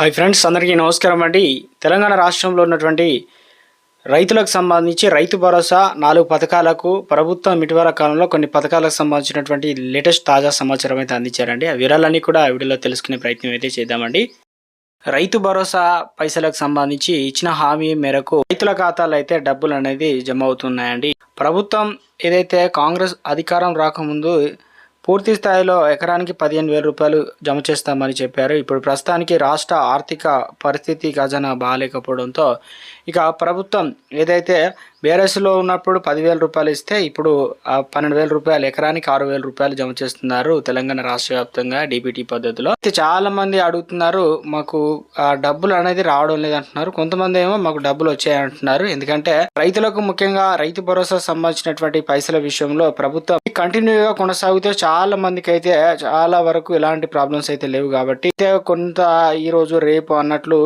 Hi friends అందరికీ నమస్కారం అండి. తెలంగాణ రాష్ట్రంలో ఉన్నటువంటి రైతులకు సంబంధించి రైతు భరోసా నాలుగు పథకాలకు ప్రభుత్వం ఇటీవల కాలంలో కొన్ని పథకాలకు సంబంధించినటువంటి లేటెస్ట్ తాజా సమాచారం అయితే అందించారండి. ఆ వివరాలన్నీ కూడా ఆ వీడియోలో తెలుసుకునే ప్రయత్నం అయితే చేద్దామండి. రైతు భరోసా పైసలకు సంబంధించి ఇచ్చిన హామీ మేరకు రైతుల ఖాతాలో అయితే డబ్బులు అనేది జమ అవుతున్నాయండి. ప్రభుత్వం ఏదైతే కాంగ్రెస్ అధికారం రాకముందు పూర్తి స్థాయిలో ఎకరానికి పదిహేను వేల రూపాయలు జమ చేస్తామని చెప్పారు. ఇప్పుడు ప్రస్తుతానికి రాష్ట్ర ఆర్థిక పరిస్థితి ఖజానా బాగాలేకపోవడంతో ఇక ప్రభుత్వం ఏదైతే బీఆర్ఎస్లో ఉన్నప్పుడు పదివేల రూపాయలు ఇస్తే ఇప్పుడు పన్నెండు వేల రూపాయలు ఎకరానికి ఆరు వేల రూపాయలు జమ చేస్తున్నారు తెలంగాణ రాష్ట్ర వ్యాప్తంగా డిబిటీ పద్ధతిలో. అయితే చాలా మంది అడుగుతున్నారు మాకు ఆ డబ్బులు అనేది రావడం లేదంటున్నారు. కొంతమంది ఏమో మాకు డబ్బులు వచ్చాయంటున్నారు. ఎందుకంటే రైతులకు ముఖ్యంగా రైతు భరోసా సంబంధించినటువంటి పైసల విషయంలో ప్రభుత్వం కంటిన్యూగా కొనసాగితే చాలా మందికి అయితే చాలా వరకు ఎలాంటి ప్రాబ్లమ్స్ అయితే లేవు కాబట్టి అయితే కొంత ఈ రోజు రేపు అన్నట్లు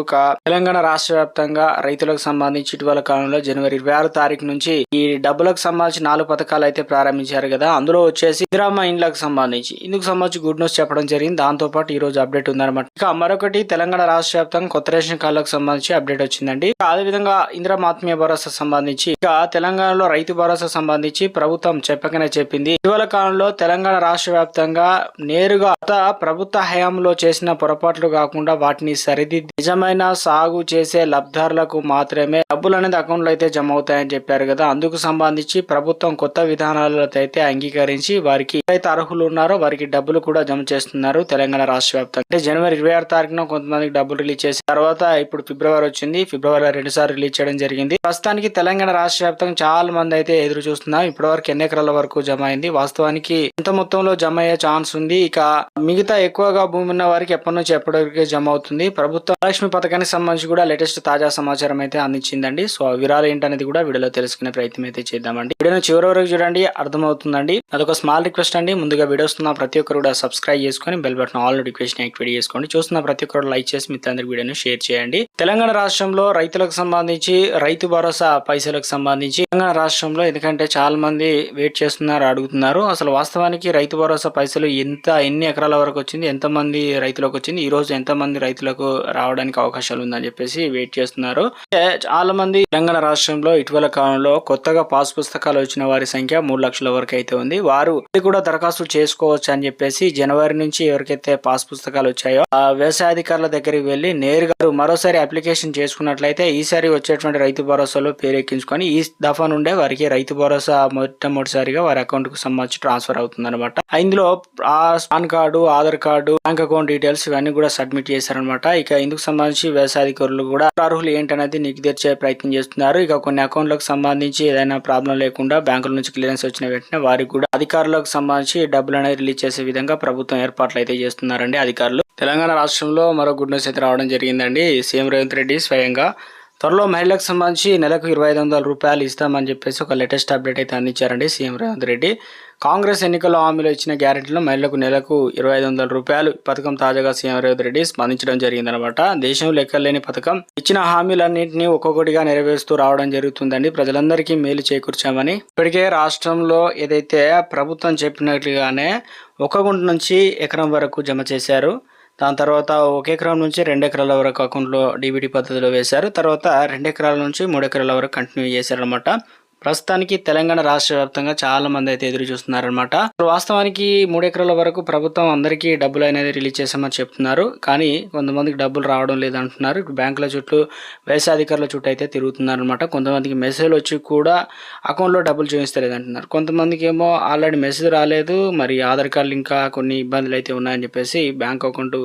తెలంగాణ రాష్ట్ర వ్యాప్తంగా రైతులకు సంబంధించి ఇటీవల కాలంలో జనవరి ఇరవై ఆరు తారీఖు నుంచి ఈ డబ్బులకు సంబంధించి నాలుగు పథకాలు అయితే ప్రారంభించారు కదా. అందులో వచ్చేసి ఇందిరామ్మ ఇండ్లకు సంబంధించి. ఇందుకు సంబంధించి గుడ్ న్యూస్ చెప్పడం జరిగింది. దాంతో పాటు ఈ రోజు అప్డేట్ ఉందన్నమాట. ఇక మరొకటి తెలంగాణ రాష్ట్ర వ్యాప్తంగా కొత్త రేషన్ కార్డులకు సంబంధించి అప్డేట్ వచ్చిందండి. ఇక అదేవిధంగా ఇంద్రమాత్మీయ ఆత్మీయ భరోసా సంబంధించి ఇక తెలంగాణలో రైతు భరోసా సంబంధించి ప్రభుత్వం చెప్పకనే చెప్పింది. ఇటీవల కాలంలో తెలంగాణ రాష్ట్ర వ్యాప్తంగా నేరుగా ప్రభుత్వ హయాంలో చేసిన పొరపాట్లు కాకుండా వాటిని సరిదిద్ది నిజమైన సాగు చేసే లబ్ధారులకు మాత్రమే డబ్బులు అనేది అకౌంట్లో అయితే జమ అవుతాయని చెప్పారు కదా. అందుకు సంబంధించి ప్రభుత్వం కొత్త విధానాలతో అయితే అంగీకరించి వారికి ఎవరైతే అర్హులు ఉన్నారో వారికి డబ్బులు కూడా జమ చేస్తున్నారు తెలంగాణ రాష్ట్ర వ్యాప్తంగా. అంటే జనవరి ఇరవై ఆరు తారీఖున కొంతమందికి డబ్బులు రిలీజ్ చేసి తర్వాత ఇప్పుడు ఫిబ్రవరి వచ్చింది. ఫిబ్రవరి రెండు సార్లు రిలీజ్ చేయడం జరిగింది. ప్రస్తుతానికి తెలంగాణ రాష్ట్ర వ్యాప్తంగా చాలా మంది అయితే ఎదురు చూస్తున్నాం. ఇప్పటి వరకు ఎన్ని ఎకరాల వరకు జమ అయింది? వాస్తవానికి ఎంత మొత్తంలో జమ అయ్యే ఛాన్స్ ఉంది? ఇక మిగతా ఎక్కువగా భూమి ఉన్న వారికి ఎప్పటి నుంచి ఎప్పటివరకు జమ అవుతుంది? ప్రభుత్వ లక్ష్మి పథకానికి సంబంధించి కూడా లేటెస్ట్ తాజా సమాచారం అయితే అందించిందండి. సో ఆ వివరాలు ఏంటనేది కూడా వీడియోలో తెలుసుకునే ప్రయత్నం అయితే చేద్దామండి. వీడియోను చివరి వరకు చూడండి అర్థమవుతుందండి. అదొక స్మాల్ రిక్వెస్ట్ అండి. ముందుగా వీడియోస్ ప్రతి ఒక్కరు కూడా సబ్స్క్రైబ్ చేసుకొని bell button all notification activate చేసుకోండి. చూస్తున్న ప్రతి ఒక్కరు లైక్ చేసి మిత్రులందరి వీడియోను షేర్ చేయండి. తెలంగాణ రాష్ట్రంలో రైతులకు సంబంధించి రైతు భరోసా పైసలకు సంబంధించి తెలంగాణ రాష్ట్రంలో ఎందుకంటే చాలా మంది వెయిట్ చేస్తున్నారు అడుగుతున్నారు. అసలు వాస్తవానికి రైతు భరోసా పైసలు ఎంత ఎన్ని ఎకరాల వరకు వచ్చింది ఎంత మంది రైతులకు వచ్చింది ఈ రోజు ఎంత మంది రైతులకు రావడానికి అవకాశాలు ఉందని చెప్పేసి వెయిట్ చేస్తున్నారు. చాలా మంది తెలంగాణ రాష్ట్రంలో ఇటీవల కాలంలో కొత్తగా పాస్ పుస్తకాలు వచ్చిన వారి సంఖ్య మూడు లక్షల వరకు అయితే ఉంది. వారు ఇది కూడా దరఖాస్తు చేసుకోవచ్చు అని చెప్పేసి జనవరి నుంచి ఎవరికైతే పాస్ పుస్తకాలు వచ్చాయో ఆ వ్యవసాయ అధికారుల దగ్గరికి వెళ్ళి నేరుగా మరోసారి అప్లికేషన్ చేసుకున్నట్లయితే ఈసారి వచ్చేటువంటి రైతు భరోసాలో పేరెక్కించుకొని ఈ దఫా నుండే వారికి రైతు భరోసా మొట్టమొదటిసారిగా వారి అకౌంట్కు సంబంధించి ట్రాన్స్ఫర్ అవుతుంది అనమాట ఇందులో ఆ PAN card Aadhaar card bank account details ఇవన్నీ కూడా సబ్మిట్ చేశారనమాట ఇక ఇందుకు సంబంధించి వ్యవసాయ అధికారులు కూడా అర్హులు ఏంటనేది నీకు తెరిచే ప్రయత్నం చేస్తున్నారు. ఇక కొన్ని అకౌంట్లకు సంబంధించి ఏదైనా ప్రాబ్లం లేకుండా బ్యాంకుల నుంచి క్లియరెన్స్ వచ్చిన వెంటనే వారికి కూడా అధికారులకు సంబంధించి డబ్బులు అనేది రిలీజ్ చేసే విధంగా ప్రభుత్వం ఏర్పాట్లు అయితే చేస్తున్నారండి అధికారులు. తెలంగాణ రాష్ట్రంలో మరో గుడ్ న్యూస్ అయితే రావడం జరిగిందండి. సీఎం రేవంత్ రెడ్డి స్వయంగా త్వరలో మహిళలకు సంబంధించి నెలకు ఇరవై ఐదు వందల రూపాయలు ఇస్తామని చెప్పేసి ఒక లేటెస్ట్ అప్డేట్ అయితే అందించారండి సీఎం రేవంత్ రెడ్డి. కాంగ్రెస్ ఎన్నికల్లో హామీలో ఇచ్చిన గ్యారెంటీలో మహిళలకు నెలకు ఇరవై ఐదు వందల రూపాయలు పథకం తాజాగా సీఎం రేవంత్ రెడ్డి స్పందించడం జరిగిందనమాట. దేశం లెక్కలేని పథకం. ఇచ్చిన హామీలన్నింటినీ ఒక్కొక్కటిగా నెరవేరుస్తూ రావడం జరుగుతుందండి. ప్రజలందరికీ మేలు చేకూర్చామని. ఇప్పటికే రాష్ట్రంలో ఏదైతే ప్రభుత్వం చెప్పినట్లుగానే ఒక గుంట నుంచి ఎకరం వరకు జమ చేశారు. దాని తర్వాత ఒక ఎకరం నుంచి రెండు ఎకరాల వరకు అకౌంట్లో డీబీటీ పద్ధతిలో వేశారు. తర్వాత రెండు ఎకరాల నుంచి మూడు ఎకరాల వరకు కంటిన్యూ చేశారనమాట ప్రస్తుతానికి తెలంగాణ రాష్ట్ర వ్యాప్తంగా చాలా మంది అయితే ఎదురు చూస్తున్నారనమాట వాస్తవానికి మూడు ఎకరాల వరకు ప్రభుత్వం అందరికీ డబ్బులు అనేది రిలీజ్ చేసామని చెప్తున్నారు. కానీ కొంతమందికి డబ్బులు రావడం లేదంటున్నారు. బ్యాంకుల చుట్టూ వ్యవసాయాధికారుల చుట్టూ అయితే తిరుగుతున్నారనమాట కొంతమందికి మెసేజ్ వచ్చి కూడా అకౌంట్లో డబ్బులు చూపిస్తలేదంటున్నారు. కొంతమందికి ఏమో ఆల్రెడీ మెసేజ్ రాలేదు. మరి ఆధార్ కార్డులు ఇంకా కొన్ని ఇబ్బందులు అయితే ఉన్నాయని చెప్పేసి బ్యాంక్ అకౌంట్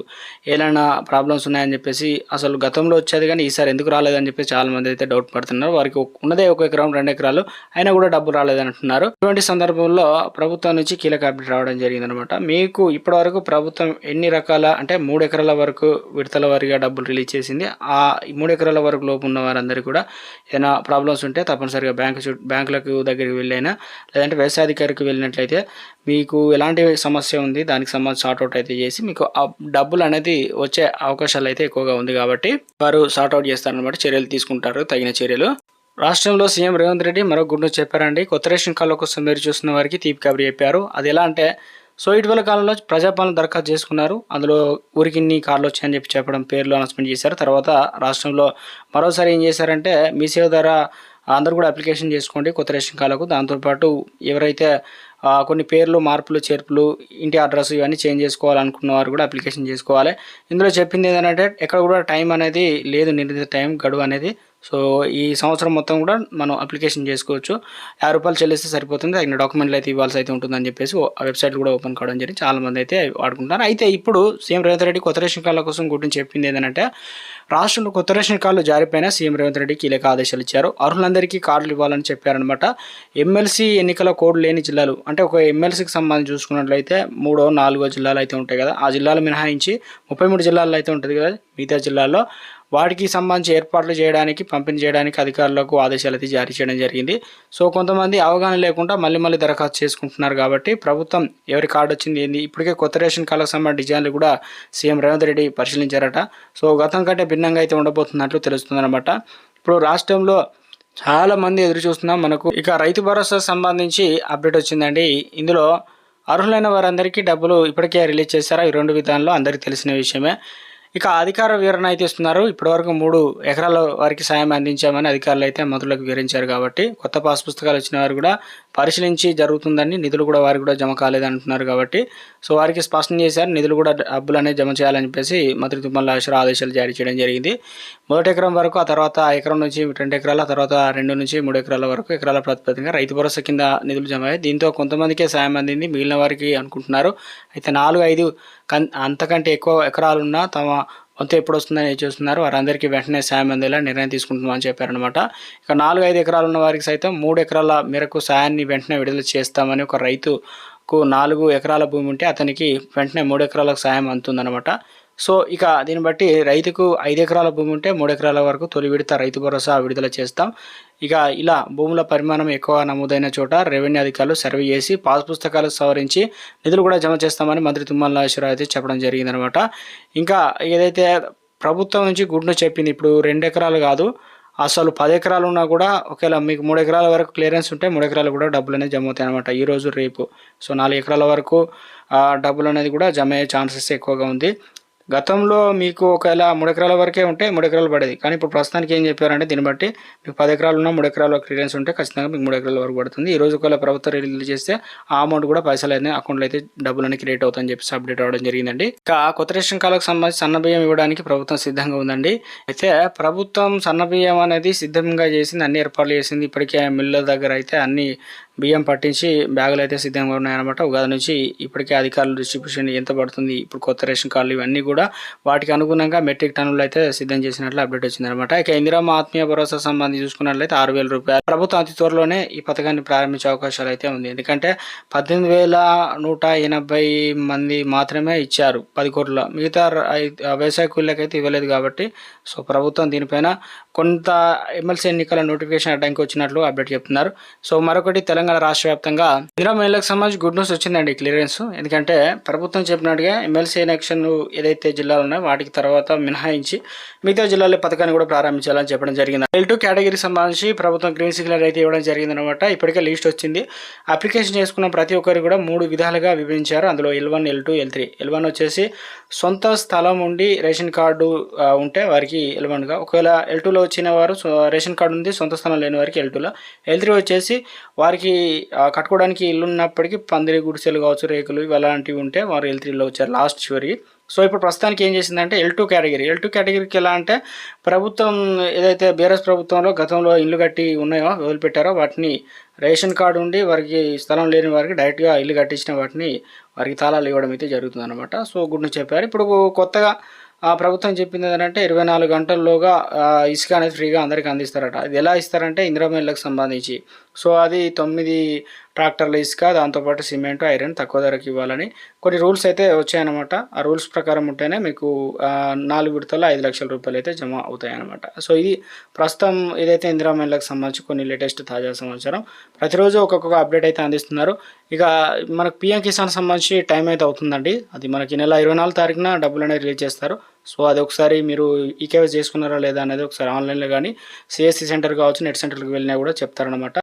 ఏదైనా ప్రాబ్లమ్స్ ఉన్నాయని చెప్పేసి అసలు గతంలో వచ్చేది కానీ ఈసారి ఎందుకు రాలేదని చెప్పేసి చాలా మంది అయితే డౌట్ పడుతున్నారు. వారికి ఉన్నదే ఒక ఎకరం రెండు ఎకరాలు అయినా కూడా డబ్బు రాలేదని అంటున్నారు ఇటువంటి సందర్భంలో ప్రభుత్వం నుంచి కీలక అప్డేట్ రావడం జరిగిందనమాట. మీకు ఇప్పటివరకు ప్రభుత్వం ఎన్ని రకాల అంటే మూడు ఎకరాల వరకు విడతల వారిగా డబ్బులు రిలీజ్ చేసింది. ఆ మూడు ఎకరాల వరకు లోపు ఉన్న వారందరూ కూడా ఏదైనా ప్రాబ్లమ్స్ ఉంటే తప్పనిసరిగా బ్యాంకు బ్యాంకులకు దగ్గరికి వెళ్ళైనా లేదంటే వ్యవసాయ అధికారికి వెళ్ళినట్లయితే మీకు ఎలాంటి సమస్య ఉంది దానికి సంబంధించి సార్ట్అవుట్ అయితే చేసి మీకు ఆ డబ్బులు అనేది వచ్చే అవకాశాలు అయితే ఎక్కువగా ఉంది కాబట్టి వారు సార్ట్అవుట్ చేస్తారనమాట చర్యలు తీసుకుంటారు తగిన చర్యలు. రాష్ట్రంలో సీఎం రేవంత్ రెడ్డి మరో గుడ్ న్యూస్ చెప్పారండి. కొత్త రేషన్ కార్డుల కోసం మీరు చూస్తున్న వారికి తీపి కబురు చెప్పారు. అది ఎలా అంటే సో ఇటీవల కాలంలో ప్రజాపాలన దరఖాస్తు చేసుకున్నారు. అందులో ఊరికి ఇన్ని కార్లు వచ్చాయని చెప్పి చెప్పడం పేర్లు అనౌన్స్మెంట్ చేశారు. తర్వాత రాష్ట్రంలో మరోసారి ఏం చేశారంటే మీ సేవ ద్వారా అందరూ కూడా అప్లికేషన్ చేసుకోండి కొత్త రేషన్ కార్డులకు. దాంతోపాటు ఎవరైతే కొన్ని పేర్లు మార్పులు చేర్పులు ఇంటి అడ్రస్ ఇవన్నీ చేంజ్ చేసుకోవాలనుకున్న వారు కూడా అప్లికేషన్ చేసుకోవాలి. ఇందులో చెప్పింది ఏంటంటే ఎక్కడ కూడా టైం అనేది లేదు నిర్ణీత టైం గడువు అనేది. సో ఈ సంవత్సరం మొత్తం కూడా మనం అప్లికేషన్ చేసుకోవచ్చు. యాభై రూపాయలు చెల్లిస్తే సరిపోతుంది. తగిన డాక్యుమెంట్లు అయితే ఇవ్వాల్సి అయితే ఉంటుందని చెప్పేసి ఓ- ఆ వెబ్సైట్ కూడా ఓపెన్ కావడం జరిగింది. చాలామంది అయితే వాడుకుంటున్నారు. అయితే ఇప్పుడు సీఎం రేవంత్ రెడ్డి కొత్త రేషన్ కార్డుల కోసం గురించి చెప్పింది ఏంటంటే రాష్ట్రంలో కొత్త రేషన్ కార్డులు జారిపోయిన సీఎం రేవంత్ రెడ్డి కీలక ఆదేశాలు ఇచ్చారు. అర్హులందరికీ కార్డులు ఇవ్వాలని చెప్పారనమాట ఎమ్మెల్సీ ఎన్నికల కోడ్ లేని జిల్లాలు అంటే ఒక ఎమ్మెల్సీకి సంబంధించి చూసుకున్నట్లయితే మూడో నాలుగో జిల్లాలు అయితే ఉంటాయి కదా. ఆ జిల్లాలు మినహాయించి ముప్పై మూడు జిల్లాల్లో అయితే ఉంటుంది కదా మిగతా జిల్లాల్లో వాటికి సంబంధించి ఏర్పాట్లు చేయడానికి పంపిణీ చేయడానికి అధికారులకు ఆదేశాలు అయితే జారీ చేయడం జరిగింది. సో కొంతమంది అవగాహన లేకుండా మళ్ళీ మళ్ళీ దరఖాస్తు చేసుకుంటున్నారు కాబట్టి ప్రభుత్వం ఎవరి కార్డు వచ్చింది ఏంది? ఇప్పటికే కొత్త రేషన్ కార్డులకు సంబంధించిన డిజైన్లు కూడా సీఎం రేవంత్ రెడ్డి పరిశీలించారట. సో గతం కంటే భిన్నంగా అయితే ఉండబోతున్నట్లు తెలుస్తుందన్నమాట. ఇప్పుడు రాష్ట్రంలో చాలా మంది ఎదురు చూస్తున్నాం మనకు ఇక రైతు భరోసా సంబంధించి అప్డేట్ వచ్చిందండి. ఇందులో అర్హులైన వారందరికీ డబ్బులు ఇప్పటికే రిలీజ్ చేశారా? ఈ రెండు విధానంలో అందరికీ తెలిసిన విషయమే. ఇక అధికార వివరణ అయితే ఇస్తున్నారు. ఇప్పటివరకు మూడు ఎకరాల వారికి సాయం అందించామని అధికారులు అయితే మంత్రులకు వివరించారు కాబట్టి కొత్త పాస్ పుస్తకాలు వచ్చిన వారు కూడా పరిశీలించి జరుగుతుందని నిధులు కూడా వారికి కూడా జమ కాలేదు అంటున్నారు కాబట్టి సో వారికి స్పష్టం చేశారు. నిధులు కూడా డబ్బులు అనేది జమ చేయాలని చెప్పేసి మంత్రి తుమ్మల ఆదేశాలు జారీ చేయడం జరిగింది. మొదటి ఎకరం వరకు ఆ తర్వాత ఎకరం నుంచి రెండు ఎకరాల తర్వాత రెండు నుంచి మూడు ఎకరాల వరకు ఎకరాల ప్రాతిపదికగా రైతు భరోసా కింద నిధులు జమ అయ్యాయి. దీంతో కొంతమందికే సాయం అందింది మిగిలిన వారికి అనుకుంటున్నారు. అయితే నాలుగు ఐదు అంతకంటే ఎక్కువ ఎకరాలున్నా తమ వంతు ఎప్పుడు వస్తుందని చూస్తున్నారు. వారందరికీ వెంటనే సాయం అందేలా నిర్ణయం తీసుకుంటున్నామని చెప్పారనమాట ఇక నాలుగు ఐదు ఎకరాలు ఉన్న వారికి సైతం మూడు ఎకరాల మేరకు సాయాన్ని వెంటనే విడుదల చేస్తామని ఒక రైతుకు నాలుగు ఎకరాల భూమి ఉంటే అతనికి వెంటనే మూడు ఎకరాలకు సాయం అందుతుందన్నమాట. సో ఇక దీన్ని బట్టి రైతుకు ఐదు ఎకరాల భూమి ఉంటే మూడు ఎకరాల వరకు తొలి విడత రైతు భరోసా విడుదల చేస్తాం. ఇక ఇలా భూముల పరిమాణం ఎక్కువ నమోదైన చోట రెవెన్యూ అధికారులు సర్వే చేసి పాస్ పుస్తకాలు సవరించి నిధులు కూడా జమ చేస్తామని మంత్రి తుమ్మల నాగేశ్వరరావు అయితే చెప్పడం జరిగిందనమాట. ఇంకా ఏదైతే ప్రభుత్వం నుంచి గుడ్ను చెప్పింది ఇప్పుడు రెండు ఎకరాలు కాదు అసలు పది ఎకరాలు ఉన్నా కూడా ఒకవేళ మీకు మూడు ఎకరాల వరకు క్లియరెన్స్ ఉంటే మూడు ఎకరాలు కూడా డబ్బులు అనేది జమ అవుతాయి అనమాట ఈరోజు రేపు. సో నాలుగు ఎకరాల వరకు డబ్బులు అనేది కూడా జమ అయ్యే ఛాన్సెస్ ఎక్కువగా ఉంది. గతంలో మీకు ఒకవేళ మూడు ఎకరాల వరకే ఉంటే మూడు ఎకరాలు పడేది. కానీ ఇప్పుడు ప్రస్తుతానికి ఏం చెప్పారంటే దీన్ని బట్టి మీకు పది ఎకరాలు ఉన్నా మూడు ఎకరాల క్లియరెన్స్ ఉంటే ఖచ్చితంగా మీకు మూడు ఎకరాల వరకు పడుతుంది. ఈ రోజు ఒకవేళ ప్రభుత్వం రిలీజ్ చేస్తే ఆ అమౌంట్ కూడా పైసలు అయితే అకౌంట్లో అయితే డబ్బులు అనేది క్రియేట్ అవుతాయని చెప్పేసి అప్డేట్ అవ్వడం జరిగిందండి. ఇక కొత్త రేషన్ కార్డులకు సంబంధించి సన్న బియ్యం ఇవ్వడానికి ప్రభుత్వం సిద్ధంగా ఉందండి. అయితే ప్రభుత్వం సన్న బియ్యం అనేది సిద్ధంగా చేసింది అన్ని ఏర్పాట్లు చేసింది. ఇప్పటికే మిల్ల దగ్గర అయితే అన్ని బియ్యం పట్టించి బ్యాగులు అయితే సిద్ధంగా ఉన్నాయన్నమాట. ఉగాది నుంచి ఇప్పటికే అధికారులు డిస్ట్రిబ్యూషన్ ఎంత పడుతుంది ఇప్పుడు కొత్త రేషన్ కార్డులు ఇవన్నీ కూడా వాటికి అనుగుణంగా మెట్రిక్ టన్నులు అయితే సిద్ధం చేసినట్లు అప్డేట్ వచ్చిందనమాట ఇక ఇందిరామ ఆత్మీయ భరోసా సంబంధించి చూసుకున్నట్లయితే ఆరు వేల రూపాయలు. ప్రభుత్వం అతి త్వరలోనే ఈ పథకాన్ని ప్రారంభించే అవకాశాలు అయితే ఉంది. ఎందుకంటే పద్దెనిమిది వేల నూట ఎనభై మంది మాత్రమే ఇచ్చారు పది కోట్ల మిగతా వ్యవసాయ కూలీలకైతే ఇవ్వలేదు కాబట్టి సో ప్రభుత్వం దీనిపైన కొంత ఎమ్మెల్సీ ఎన్నికల నోటిఫికేషన్ అడ్డంకి వచ్చినట్లు అప్డేట్ చెప్తున్నారు. సో మరొకటి తెలంగాణ రాష్ట్ర వ్యాప్తంగా ఇందిరా మహిళలకు సంబంధించి గుడ్ న్యూస్ వచ్చిందండి క్లియరెన్స్. ఎందుకంటే ప్రభుత్వం చెప్పినట్టుగా ఎమ్మెల్సీ ఎలక్షన్ ఏదైతే జిల్లాలు ఉన్నాయో వాటికి తర్వాత మినహాయించి మిగతా జిల్లాలో పథకాన్ని కూడా ప్రారంభించాలని చెప్పడం జరిగింది. ఎల్ టూ కేటగిరీకి సంబంధించి ప్రభుత్వం గ్రీన్ సిగ్నల్ అయితే ఇవ్వడం జరిగింది అనమాట ఇప్పటికే లిస్ట్ వచ్చింది. అప్లికేషన్ చేసుకున్న ప్రతి ఒక్కరు కూడా మూడు విధాలుగా విభజించారు. అందులో L one L two L three L one వచ్చేసి సొంత స్థలం ఉండి రేషన్ కార్డు ఉంటే వారికి ఎల్ వన్గా ఒకవేళ ఎల్ టూలో వచ్చిన వారు సో రేషన్ కార్డు ఉంది సొంత స్థలం లేని వారికి ఎల్ టూలో ఎల్ త్రీ వచ్చేసి వారికి మనకి కట్టుకోవడానికి ఇల్లు ఉన్నప్పటికీ పందిరి గుడిసెలు కావచ్చు రేకులు ఇవి అలాంటివి ఉంటే వారు ఎల్ త్రీలో వచ్చారు లాస్ట్ చివరికి. సో ఇప్పుడు ప్రస్తుతానికి ఏం చేసిందంటే L two category L two కేటగిరీకి ఎలా అంటే ప్రభుత్వం ఏదైతే బీఆర్ఎస్ ప్రభుత్వంలో గతంలో ఇల్లు కట్టి ఉన్నాయో వదిలిపెట్టారో వాటిని రేషన్ కార్డు ఉండి వారికి స్థలం లేని వారికి డైరెక్ట్గా ఇల్లు కట్టించిన వాటిని వారికి తాళాలు ఇవ్వడం అయితే జరుగుతుంది అనమాట సో గుడ్ను చెప్పారు. ఇప్పుడు కొత్తగా ఆ ప్రభుత్వం చెప్పింది ఏంటంటే ఇరవై నాలుగు గంటల్లోగా ఇసుక అనేది ఫ్రీగా అందరికీ అందిస్తారట. ఇది ఎలా ఇస్తారంటే ఇందిరామిల్లకు సంబంధించి. సో అది తొమ్మిది ట్రాక్టర్ల ఇసుక దాంతోపాటు సిమెంట్ ఐరన్ తక్కువ ధరకు ఇవ్వాలని కొన్ని రూల్స్ అయితే వచ్చాయన్నమాట. ఆ రూల్స్ ప్రకారం ఉంటేనే మీకు నాలుగు విడతల ఐదు లక్షల రూపాయలు అయితే జమ అవుతాయన్నమాట. సో ఇది ప్రస్తుతం ఏదైతే ఇందిరా మహిళలకు సంబంధించి కొన్ని లేటెస్ట్ తాజా సమాచారం ప్రతిరోజు ఒక్కొక్క అప్డేట్ అయితే అందిస్తున్నారు. ఇక మనకు పిఎం కిసాన్ సంబంధించి టైం అయితే అవుతుందండి. అది మనకి నెల ఇరవై నాలుగు తారీఖున డబ్బులు అనేది రిలీజ్ చేస్తారు. సో అది ఒకసారి మీరు ఈకేవైస్ చేసుకున్నారా లేదా అనేది ఒకసారి ఆన్లైన్లో కానీ సిఎస్సి సెంటర్ కావచ్చు నెట్ సెంటర్కి వెళ్ళినా కూడా చెప్తారనమాట